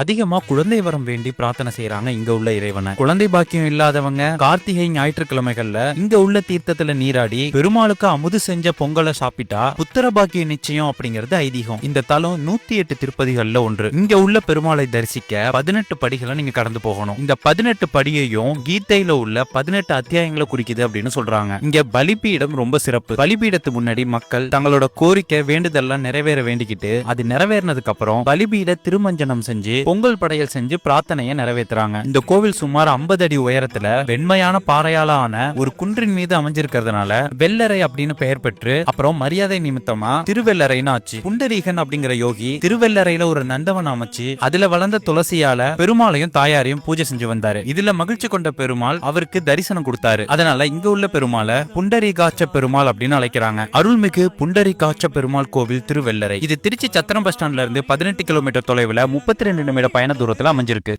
அதிகமா குழந்தை வரம் வேண்டி பிரார்த்தனை செய்யறாங்க இங்க உள்ள இறைவனை. குழந்தை பாக்கியம் இல்லாதவங்க கார்த்திகை ஞாயிற்றுக்கிழமைகள்ல இங்க உள்ள தீர்த்தத்துல நீராடி பெருமாளுக்கு அமுது செஞ்ச பொங்கலை சாப்பிட்டா புத்திர பாக்கியம் நிச்சயம் அப்படிங்கிறது ஐதீகம். இந்த தலம் நூத்தி எட்டு திருப்பதிகள்ல ஒன்று. இங்க உள்ள பெருமாளை தரிசிக்க பதினெட்டு படிகளை நீங்க கடந்து போகணும். இந்த பதினெட்டு படியையும் கீதையில உள்ள பதினெட்டு அத்தியாயங்களை குறிக்குது அப்படின்னு சொல்றாங்க. இங்க பலிபீடம் ரொம்ப சிறப்பு. பலிபீடத்து முன்னாடி மக்கள் தங்களோட கோரிக்கை வேண்டுதல்லாம் நிறைவேற வேண்டிக்கிட்டு அது நிறைவேறினதுக்கு அப்புறம் பலிபீட திருமஞ்சனம் செஞ்சு பொங்கல் படையல் செஞ்சு பிரார்த்தனையை நிறைவேத்துறாங்க. இந்த கோவில் சுமார் 50 அடி உயரத்துல வெண்மையான பாறையால ஆன ஒரு குன்றின் மீது அமைஞ்சிருக்கிறதுனால வெள்ளரை அப்படின்னு பெயர் பெற்று அப்புறம் மரியாதை நிமித்தமா திருவெள்ளரைன்னு ஆச்சு. புண்டரீகன் அப்படிங்கிற யோகி திருவெள்ளரையில ஒரு நந்தவன் அமைச்சு அதுல வளர்ந்த துளசியால பெருமாளையும் தாயாரையும் பூஜை செஞ்சு வந்தாரு. இதுல மகிழ்ச்சி கொண்ட பெருமாள் அவருக்கு தரிசனம் கொடுத்தாரு. அதனால இங்க உள்ள பெருமாளை புண்டரிகாச்ச பெருமாள் அப்படின்னு அழைக்கிறாங்க. அருள்மிகு புண்டரிகாச்ச பெருமாள் கோவில் திருவெள்ளரை. இது திருச்சி சத்திரம் பஸ் ஸ்டாண்ட்ல இருந்து பதினெட்டு கிலோமீட்டர் தொலைவுல முப்பத்தி ரெண்டு நிமிட பயண தூரத்துல அமைஞ்சிருக்கு.